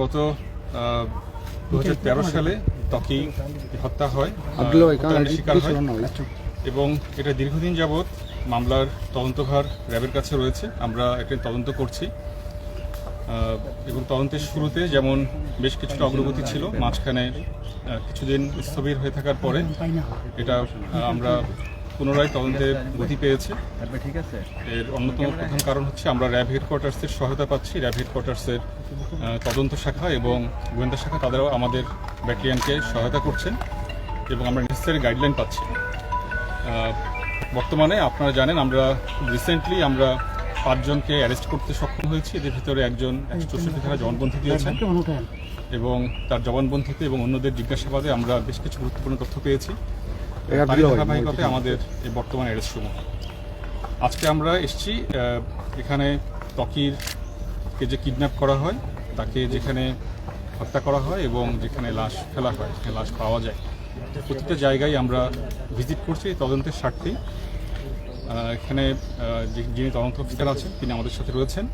গত দু সালে ত্বকি হত্যা হয় শিকার হয়। এবং এটা দীর্ঘদিন যাবৎ মামলার তদন্তভার র্যাবের কাছে রয়েছে। আমরা এটা তদন্ত করছি। এবং তদন্তের শুরুতে যেমন বেশ কিছুটা অগ্রগতি ছিল মাঝখানে কিছুদিন স্থবির হয়ে থাকার পরে এটা আমরা পুনরায় তদন্তে গতি পেয়েছে। ঠিক আছে। এর অন্যতম প্রধান কারণ হচ্ছে আমরা র্যাব হেডকোয়ার্টার্সের সহায়তা পাচ্ছি। র্যাব হেডকোয়ার্টার্সের তদন্ত শাখা এবং গোয়েন্দা শাখা তাদেরও আমাদের ব্যাটালিয়ানকে সহায়তা করছেন এবং আমরা নেসেসারি গাইডলাইন পাচ্ছি। বর্তমানে আপনারা জানেন আমরা রিসেন্টলি আমরা পাঁচজনকে অ্যারেস্ট করতে সক্ষম হয়েছি। এদের ভিতরে একজন একশো চৌষট্টি ধারা জবানবন্দি দিয়েছেন এবং তার জবানবন্দিতে এবং অন্যদের জিজ্ঞাসাবাদে আমরা বেশ কিছু গুরুত্বপূর্ণ তথ্য পেয়েছি। আমাদের এই বর্তমান অ্যারেস্ট সমূহ। আজকে আমরা এসেছি এখানে ত্বকিরকে যে কিডন্যাপ করা হয় তাকে যেখানে হত্যা করা হয় এবং যেখানে লাশ ফেলা হয় সেখানে লাশ পাওয়া যায়। প্রতিটা জায়গায় আমরা ভিজিট করছি এই তদন্তের স্বার্থেই এখানে যিনি তদন্ত অফিসার আছেন তিনি আমাদের সাথে রয়েছেন।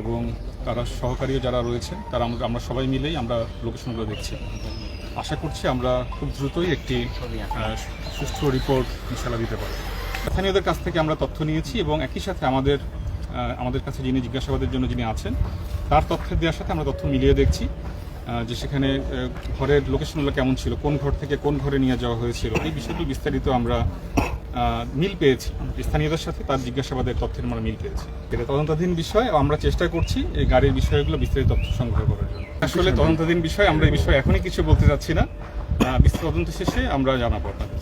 এবং তারা সহকারীও যারা রয়েছেন তারা আমরা আমরা সবাই মিলেই আমরা লোকেশনগুলো দেখছি। আশা করছি আমরা খুব দ্রুতই একটি সুস্থ রিপোর্ট ইনশাল্লাহ দিতে পারি স্থানীয়দের কাছ থেকে আমরা তথ্য নিয়েছি এবং একই সাথে আমাদের আমাদের কাছে যিনি জিজ্ঞাসাবাদের জন্য যিনি আছেন, তার তথ্য দেওয়ার সাথে আমরা তথ্য মিলিয়ে দেখছি যে সেখানে ঘরের লোকেশনগুলো কেমন ছিল, কোন ঘর থেকে কোন ঘরে নিয়ে যাওয়া হয়েছিল, এই বিষয়গুলো বিস্তারিত আমরা মিল পেয়েছি। স্থানীয়দের সাথে তার জিজ্ঞাসাবাদের তথ্যের আমরা মিল পেয়েছি। এটা তদন্তাধীন বিষয়, আমরা চেষ্টা করছি এই গাড়ির বিষয়গুলো বিস্তারিত তথ্য সংগ্রহ করার জন্য। আসলে তদন্তাধীন বিষয়, আমরা এই বিষয়ে এখনই কিছু বলতে চাচ্ছি না। বিস্তারিত তদন্ত শেষে আমরা জানাব আপনাদের।